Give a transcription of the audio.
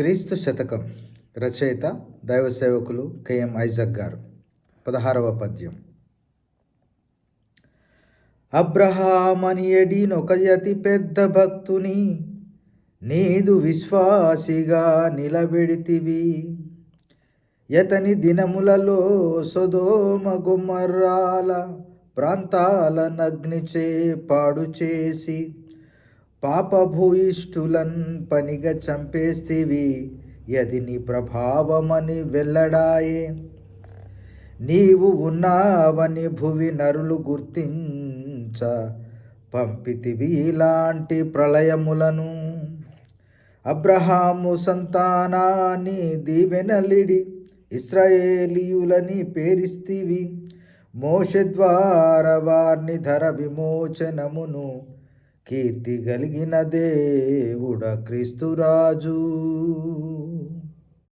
క్రీస్తు శతకం రచయిత దైవ సేవకులు కెఎం ఐజక్ గారు. పదహారవ పద్యం. అబ్రహామని ఎడినొక అతి పెద్ద భక్తుని నీదు విశ్వాసిగా నిలబెడితివి. యతని దినములలో సొదోమ గుమ్మర్రాల ప్రాంతాల నగ్నిచే పాడు చేసి పాపభూయిష్ఠులన్ పనిగా చంపేస్తివి యది నీ ప్రభావమని వెల్లడాయే. నీవు ఉన్నావని భువి నరులు గుర్తించ పంపితివి ఇలాంటి ప్రళయములను. అబ్రహాము సంతానాన్ని దీవెనలిడి ఇస్రాయేలీయులని పేరిస్తివి. మోష వారిని ధర విమోచనమును కీర్తి కలిగిన దేవుడ క్రీస్తురాజు.